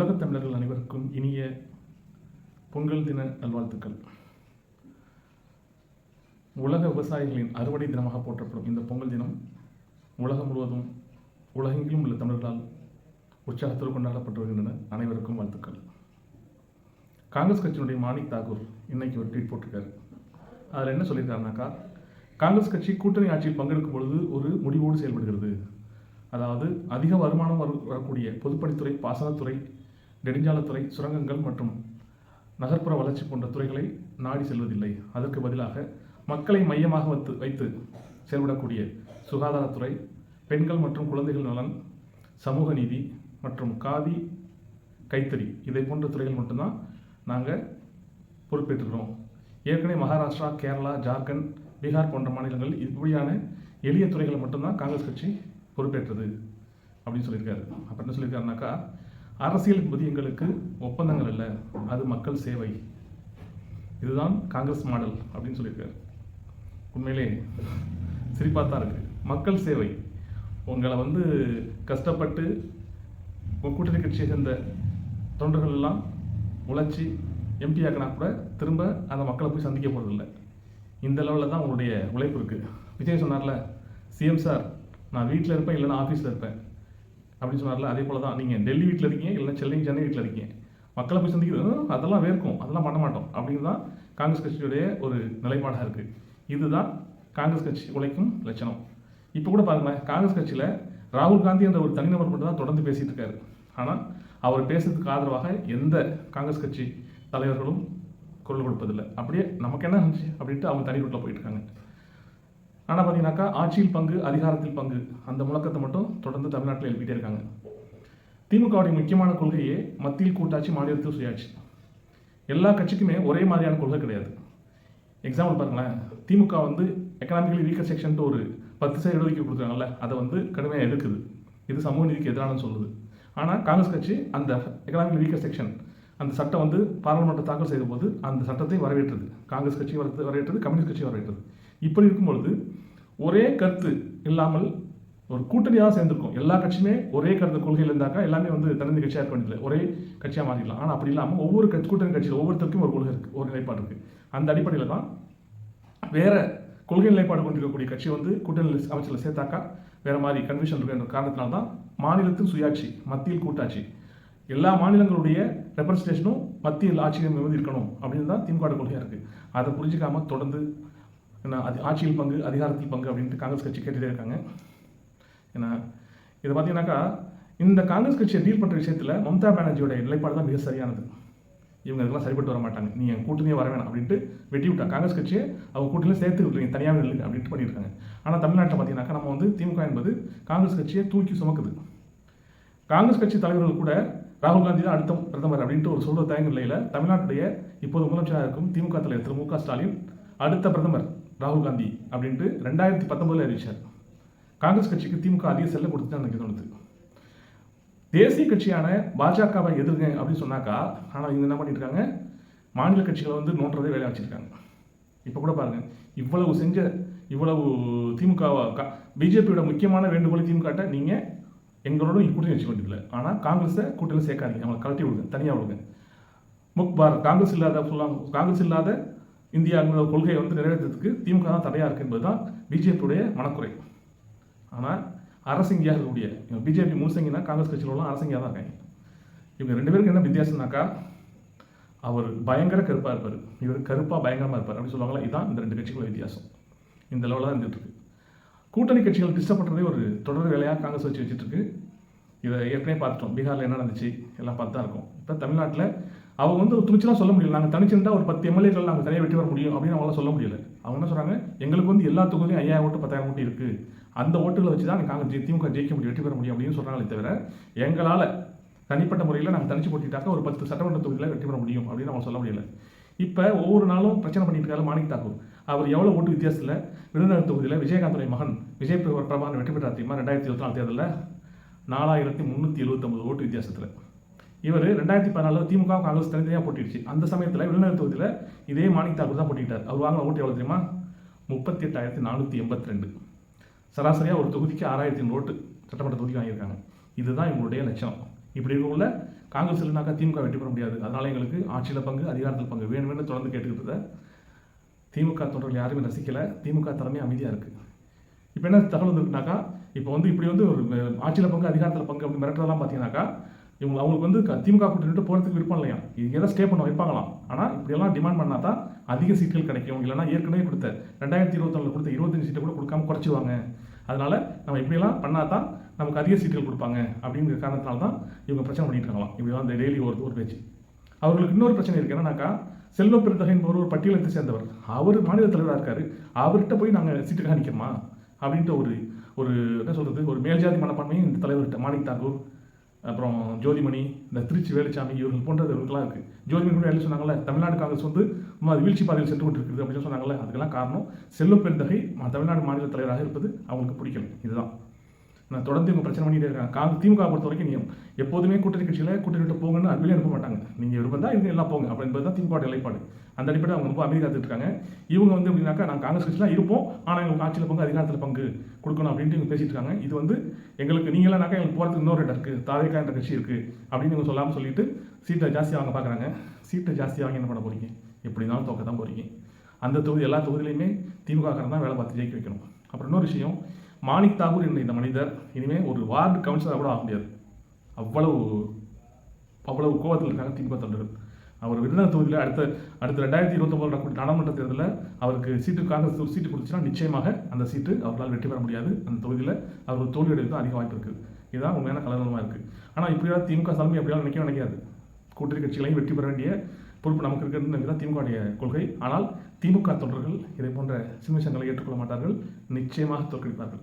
உலகத் தமிழர்கள் அனைவருக்கும் இனிய பொங்கல் தின நல்வாழ்த்துக்கள். உலக விவசாயிகளின் அறுவடை தினமாக போற்றப்படும் இந்த பொங்கல் தினம் உலகம் முழுவதும் உலகெங்கிலும் உள்ள தமிழர்களால் உற்சாகத்தில் கொண்டாடப்பட்டு வருகின்றன. அனைவருக்கும் வாழ்த்துக்கள். காங்கிரஸ் கட்சியினுடைய மாணிக் தாகூர் இன்னைக்கு ஒரு ட்வீட் போட்டிருக்காரு. அதில் என்ன சொல்லியிருக்காருனாக்கா காங்கிரஸ் கட்சி கூட்டணி ஆட்சியில் பங்கெடுக்கும் பொழுது ஒரு முடிவோடு செயல்படுகிறது. அதாவது அதிக வருமானம் வர வரக்கூடிய பொதுப்பணித்துறை பாசனத்துறை நெடுஞ்சாலைத்துறை சுரங்கங்கள் மற்றும் நகர்ப்புற வளர்ச்சி போன்ற துறைகளை நாடி செல்வதில்லை. அதற்கு பதிலாக மக்களை மையமாக வைத்து வைத்து செயல்படக்கூடிய சுகாதாரத்துறை பெண்கள் மற்றும் குழந்தைகள் நலன் சமூக நீதி மற்றும் காதி கைத்தறி இதை போன்ற துறைகள் மட்டும்தான் நாங்கள் பொறுப்பேற்றுக்கிறோம். ஏற்கனவே மகாராஷ்டிரா கேரளா ஜார்க்கண்ட் பீகார் போன்ற மாநிலங்கள் இப்படியான எளிய துறைகளை மட்டும்தான் காங்கிரஸ் கட்சி பொறுப்பேற்றது அப்படின்னு சொல்லியிருக்காரு. அப்புறம் என்ன சொல்லியிருக்காருனாக்கா அரசியல் என்பது எங்களுக்கு ஒப்பந்தங்கள் இல்லை அது மக்கள் சேவை. இதுதான் காங்கிரஸ் மாடல் அப்படின்னு சொல்லியிருக்காரு. உண்மையிலே சிரிப்பாக தான் இருக்குது மக்கள் சேவை. உங்களை வந்து கஷ்டப்பட்டு உங்கள் கூட்டணி கட்சியை சேர்ந்த தொண்டர்கள் எல்லாம் உழைச்சி எம்பி ஆக்கினா கூட திரும்ப அந்த மக்களை போய் சந்திக்க போகிறதில்ல இந்த லெவலில் தான் உங்களுடைய உழைப்பு இருக்குது விஜய் சொன்னார்ல சிஎம் சார் நான் வீட்டில் இருப்பேன் இல்லைன்னா ஆஃபீஸில் இருப்பேன். அப்படின்னு சொன்னார்ல அதே போல் தான் நீங்கள் டெல்லி வீட்டில் இருக்கீங்க இல்லைன்னா சென்னை சென்னை வீட்டில் இருக்கீங்க. மக்களை போய் சந்திக்கிறது அதெல்லாம் வேர்க்கும் அதெல்லாம் பண்ண மாட்டோம். அப்படின்னு தான் காங்கிரஸ் கட்சியுடைய ஒரு நிலைப்பாடாக இருக்குது இதுதான் காங்கிரஸ் கட்சி உழைக்கும் லட்சணம். இப்போ கூட பாருங்களேன் காங்கிரஸ் கட்சியில் ராகுல் காந்தி என்ற ஒரு தனிநபர் மட்டும் தான் தொடர்ந்து பேசிகிட்டு இருக்காரு. ஆனால் அவர் பேசுறதுக்கு ஆதரவாக எந்த காங்கிரஸ் கட்சி தலைவர்களும் குரல் கொடுப்பதில்லை. அப்படியே நமக்கு என்ன இருந்துச்சு? அப்படின்ட்டு அவங்க தனி ரூட்டில் போயிட்டுருக்காங்க ஆனால் பார்த்தீங்கன்னாக்கா ஆட்சியில் பங்கு அதிகாரத்தில் பங்கு அந்த முழக்கத்தை மட்டும் தொடர்ந்து தமிழ்நாட்டில் எழுப்பிட்டே இருக்காங்க. திமுகவுடைய முக்கியமான கொள்கையே மத்தியில் கூட்டாட்சி மாநிலத்தில் சுயாட்சி. எல்லா கட்சிக்குமே ஒரே மாதிரியான கொள்கை கிடையாது. எக்ஸாம்பிள் பாருங்களேன். திமுக வந்து எக்கனாமிக்கலி வீக்கர் செக்ஷன்ட்டு ஒரு பத்து சதவீத இடஒதுக்கீடு கொடுத்துருக்காங்கல்ல அதை வந்து கடுமையாக எதிர்க்குது. இது சமூக நீதிக்கு எதிரானு சொல்லுது. ஆனால் காங்கிரஸ் கட்சி அந்த எக்கனாமிக்கலி வீக்கர் செக்ஷன் அந்த சட்டம் வந்து பாராளுமன்ற தாக்கல் செய்த போது அந்த சட்டத்தை வரவேற்றது. காங்கிரஸ் கட்சி வர வரவேற்றது கம்யூனிஸ்ட் கட்சி வரவேற்றது. இப்படி இருக்கும் பொழுது ஒரே கருத்து இல்லாமல் ஒரு கூட்டணியாக சேர்ந்திருக்கும். எல்லா கட்சியுமே ஒரே கருத்து கொள்கையில் இருந்தாக்கா எல்லாமே வந்து தனி கட்சியாக இருக்க வேண்டியதில்லை. ஒரே கட்சியாக மாறிடலாம். ஆனால் அப்படி இல்லாமல் ஒவ்வொரு கட்சி கூட்டணி கட்சியில் ஒவ்வொருத்தருக்கும் ஒரு கொள்கை இருக்குது ஒரு நிலைப்பாடு இருக்குது அந்த அடிப்படையில் தான் வேற கொள்கை நிலைப்பாடு கொண்டிருக்கக்கூடிய கட்சி வந்து கூட்டணி அமைச்சரில் சேர்த்தாக்கா வேறு மாதிரி கன்விஷன் இருக்குன்ற காரணத்தினால தான் மாநிலத்தின் சுயாட்சி மத்தியில் கூட்டாட்சி. எல்லா மாநிலங்களுடைய ரெப்ரஸன்டேஷனும் மத்தியில் ஆட்சியும் மீது இருக்கணும் அப்படின்னு தான் திமுக கொள்கையாக இருக்குது அதை புரிஞ்சிக்காமல் தொடர்ந்து என்ன அது ஆட்சியில் பங்கு அதிகாரத்தில் பங்கு அப்படின்ட்டு காங்கிரஸ் கட்சி கேட்டுகிட்டே இருக்காங்க. ஏன்னா இதை பார்த்தீங்கன்னாக்கா இந்த காங்கிரஸ் கட்சியை டீல் பண்ணுற விஷயத்தில் மம்தா பானர்ஜியோட நிலைப்பாடு தான் மிக சரியானது. இவங்க இதெல்லாம் சரிப்பட்டு வர மாட்டாங்க. நீ என் கூட்டணியே வர வேணாம் அப்படின்ட்டு வெட்டி விட்டாங்க காங்கிரஸ் கட்சியை அவங்க கூட்டணியில் சேர்த்து விட்டுருங்க. தனியாக இல்லை அப்படின்ட்டு பண்ணியிருக்காங்க. ஆனால் தமிழ்நாட்டில் பார்த்தீங்கன்னாக்கா நம்ம வந்து திமுக என்பது காங்கிரஸ் கட்சியை தூக்கி சுமக்குது. காங்கிரஸ் கட்சி தலைவர்கள் கூட ராகுல் காந்தி தான் அடுத்த பிரதமர் அப்படின்ட்டு ஒரு சொல்கிற தயங்க நிலையில் தமிழ்நாட்டுடைய இப்போது முதலமைச்சராக இருக்கும் திமுக தலைவர் திரு மு க ஸ்டாலின் அடுத்த பிரதமர் ராகுல் காந்தி அப்படின்ட்டு ரெண்டாயிரத்தி பத்தொன்பதில் அறிவிச்சார். காங்கிரஸ் கட்சிக்கு திமுக அதிக செல்ல கொடுத்து எனக்கு தோணுது. தேசிய கட்சியான பாஜகவை எதிர்ங்க அப்படின்னு சொன்னாக்கா ஆனால் இவங்க என்ன பண்ணியிருக்காங்க மாநில கட்சிகளை வந்து நோண்டுறதே வேலை வச்சிருக்காங்க. இப்போ கூட பாருங்கள் இவ்வளவு செஞ்ச இவ்வளவு திமுக பிஜேபியோட முக்கியமான வேண்டுகோளை திமுகட்ட நீங்கள் எங்களோட கூட்டணி வச்சுக்க வேண்டியதில்லை. ஆனால் காங்கிரஸை கூட்டணியில் சேர்க்காதீங்க. அவங்களை கழட்டி விடுங்க தனியாக விடுங்க. முக் பாரத் காங்கிரஸ் இல்லாத ஃபுல்லாக காங்கிரஸ் இல்லாத இந்தியா இந்தியாங்கிற கொள்கையை வந்து நிறைவேற்றுறதுக்கு திமுக தான் தடையாக இருக்கு என்பது தான் பிஜேபியுடைய மனக்குறை. ஆனால் அரசிங்கியாக இருக்கக்கூடிய பிஜேபி முழுசங்கினா காங்கிரஸ் கட்சியிலலாம் உள்ள அரசிங்கியாக தான் இருக்காங்க. இவங்க ரெண்டு பேருக்கு என்ன வித்தியாசம்னாக்கா அவர் பயங்கர கருப்பாக இருப்பார். இவர் கருப்பாக பயங்கரமாக இருப்பார். அப்படின்னு சொல்லுவாங்களா இதுதான் இந்த ரெண்டு கட்சிக்குள்ள வித்தியாசம். இந்த லெவலில் தான் இருந்துட்டு இருக்கு. கூட்டணி கட்சிகள் டிஸ்டர்ப் பண்ணுறதே ஒரு தொடர் வேலையாக காங்கிரஸ் வச்சு வச்சுட்டு இருக்கு. இதை ஏற்கனவே பார்த்துட்டோம். பீகாரில் என்ன நடந்துச்சு? எல்லாம் பார்த்து தான் இருக்கும். இப்போ தமிழ்நாட்டில் அவங்க வந்து ஒரு துணிச்சலாம் சொல்ல முடியல. நாங்கள் தனிச்சிருந்தால் ஒரு பத்து எம்எல்ஏக்கள் நாங்கள் தனியாக வெட்டி வர முடியும் அப்படின்னு அவங்களால சொல்ல முடியல. அவங்க என்ன சொல்கிறாங்க எங்களுக்கு வந்து எல்லா தொகுதியும் ஐயாயிரம் ஓட்டு பத்தாயிரம் ஓட்டு இருக்குது அந்த ஓட்டுகளை வச்சு தான் நாங்கள் ஜெ- திமுக ஜெயிக்க முடியும் வெற்றி பெற முடியும் அப்படின்னு சொல்கிறாங்களே தவிர எங்களால் தனிப்பட்ட முறையில் நாங்கள் தனிச்சு போட்டிட்டாக்க ஒரு பத்து சட்டமன்ற தொகுதியில் வெற்றி பெற முடியும் அப்படின்னு அவங்க சொல்ல முடியல. இப்போ ஒவ்வொரு நாளும் பிரச்சனை பண்ணிட்டு இருக்காரு மாணிக் தாக்கூர். அவர் எவ்வளோ ஓட்டு வித்தியாசத்தில் விருதுநகர் தொகுதியில் விஜயகாந்துடைய மகன் விஜய் பிரபா- பிரபாகரன் வெற்றி பெற்றார் தெரியுமா? ரெண்டாயிரத்தி இருபத்தி நாலு தேர்தலில் நாலாயிரத்தி முந்நூற்றி எழுபத்தொம்பது ஓட்டு வித்தியாசத்தில். இவர் ரெண்டாயிரத்தி பதினாலில் திமுக காங்கிரஸ் தனித்தனியாக போட்டிடுச்சு. அந்த சமயத்தில் விருதுநகர் தொகுதியில் இதே மாணிக் தாக்கூர் தான் போட்டிக்கிட்டார். அவர் வாங்கின ஓட்டு எவ்வளோ தெரியுமா? முப்பத்தி எட்டாயிரத்தி நானூற்றி எண்பத்தி ரெண்டு. சராசரியாக ஒரு தொகுதிக்கு ஆறாயிரத்தி ஓட்டு சட்டமன்ற தொகுதிக்கு வாங்கியிருக்காங்க. இதுதான் இவங்களுடைய லட்சம் இப்படி இருக்கக்குள்ள காங்கிரஸ் இல்லைனாக்கா திமுக வெற்றி பெற முடியாது. அதனால் எங்களுக்கு ஆட்சியில் பங்கு அதிகாரத்தில் பங்கு வேணும்னு தொடர்ந்து கேட்டுக்கிட்டு திமுக தொண்டர்கள் யாருமே ரசிக்கலை. திமுக தலைமை அமைதியாக இருக்குது இப்போ என்ன தகவல் வந்துருக்குனாக்கா இப்போ வந்து இப்படி வந்து ஒரு ஆட்சியில் பங்கு அதிகாரத்தில் பங்கு அப்படி மிரட்டுறதெல்லாம் பார்த்தீங்கன்னாக்கா இவங்க அவங்களுக்கு வந்து திமுக கூட்டிட்டு போகிறதுக்கு விருப்பம் இல்லையா? இது எதை ஸ்டே பண்ண வைப்பாங்களாம். ஆனால் இப்படியெல்லாம் டிமாண்ட் பண்ணால் தான் அதிக சீட்டுகள் கிடைக்கும். இல்லைன்னா ஏற்கனவே கொடுத்த ரெண்டாயிரத்தி இருபத்தொன்னில் கொடுத்த இருபத்தஞ்சு சீட்டை கூட கொடுக்காம குறைச்சிடுவாங்க அதனால் நம்ம இப்படியெல்லாம் பண்ணால் தான் நமக்கு அதிக சீட்டுகள் கொடுப்பாங்க அப்படிங்கிற காரணத்தினால தான் இவங்க பிரச்சனை பண்ணிட்டு இருக்கலாம் இப்படிலாம் இந்த டெய்லி ஒரு ஒரு பேச்சு. அவர்களுக்கு இன்னொரு பிரச்சனை இருக்குது என்னன்னாக்கா செல்வ பெருந்தகை என்பவர் ஒரு பட்டியலத்தை சேர்ந்தவர். அவர் மாநில தலைவராக இருக்கார். அவர்கிட்ட போய் நாங்கள் சீட்டு நிற்கணுமா அப்படின்ட்டு ஒரு ஒரு என்ன சொல்கிறது ஒரு மேல்ஜாதி மனப்பான்மையும் இந்த தலைவர்கிட்ட மாணிக் தாக்கூர் அப்புறம் ஜோதிமணி இந்த திருச்சி வேலுச்சாமி இவர்கள் போன்றவர்கள்லாம் இருக்குது ஜோதிமணி கூட என்ன சொன்னாங்கல்ல தமிழ்நாடு காங்கிரஸ் வந்து அது வீழ்ச்சி பாதையில் சென்று கொண்டிருக்கிறது அப்படின்னு சொன்னாங்கல்ல அதுக்கெல்லாம் காரணம் செல்வ பெருந்தகை தமிழ்நாடு மாநில தலைவராக இருப்பது அவங்களுக்கு பிடிக்கல. இதுதான். நான் தொடர்ந்து இவங்க பிரச்சனை பண்ணிட்டே இருக்காங்க காங்க திமுக பொறுத்த வரைக்கும் நீ எப்போதுமே கூட்டணி கட்சியில் கூட்டணி விட்டு போங்கன்னு அதுவே அனுப்ப மாட்டாங்க. நீங்கள் விருப்பம் தான் இவங்க எல்லாம் போங்க. அப்படி என்பது தான் திமுக நிலைப்பாடு. அந்த அடிப்படையில் அவங்க ரொம்ப அமைதி காத்துட்டு இருக்காங்க இவங்க வந்து அப்படின்னாக்கா நாங்கள் காங்கிரஸ் கட்சியில் இருப்போம். ஆனால் எங்களுக்கு ஆட்சியில் பங்கு அதிகாரத்தில் பங்கு கொடுக்கணும் அப்படின்ட்டு இவங்க பேசிட்டு இருக்காங்க. இது வந்து எங்களுக்கு நீங்களானாக்கா எங்களுக்கு போகிறதுக்கு இன்னொரு இடம் இருக்குது தாவேக்கா என்ற கட்சி இருக்குது அப்படின்னு இவங்க சொல்லாமல் சொல்லிட்டு சீட்டை ஜாஸ்தி வாங்க பார்க்குறாங்க சீட்டை ஜாஸ்தி வாங்கி என்ன பண்ண போகிறீங்க எப்படி இருந்தாலும் தோக்க தான் போகிறீங்க அந்த தொகுதி எல்லா தொகுதியிலையுமே திமுக காரன் தான் வேலை பார்த்து ஜெயிக்க வைக்கணும். அப்புறம் இன்னொரு விஷயம் மாணிக் தாகூர் என்ற இந்த மனிதர் இனிமேல் ஒரு வார்டு கவுன்சிலராக கூட ஆக முடியாது. அவ்வளவு அவ்வளவு கோவத்தில் இருக்காங்க திமுக தொண்டர்கள். அவர் விருதுநகர் தொகுதியில் அடுத்த அடுத்த ரெண்டாயிரத்தி இருபத்தொம்பது நடக்கூடிய நாடாளுமன்ற தேர்தலில் அவருக்கு சீட்டு காங்கிரஸ் ஒரு சீட்டு கொடுத்துச்சுன்னா நிச்சயமாக அந்த சீட்டு அவர்களால் வெற்றி பெற முடியாது. அந்த தொகுதியில் அவர் தோல்வி அடைவது அதிக வாய்ப்பு இருக்குது இதுதான் உண்மையான கலநலமாக இருக்குது ஆனால் இப்படியாவது திமுக தலைமை எப்படியாலும் நினைக்க நினைக்காது. கூட்டணி கட்சிகளையும் வெற்றி பெற வேண்டிய பொறுப்பு நமக்கு இருக்கிறது தான் திமுகவுடைய கொள்கை. ஆனால் திமுக தொண்டர்கள் இதை போன்ற சிம்மசங்களை ஏற்றுக்கொள்ள மாட்டார்கள். நிச்சயமாக தோற்கடிப்பார்கள்.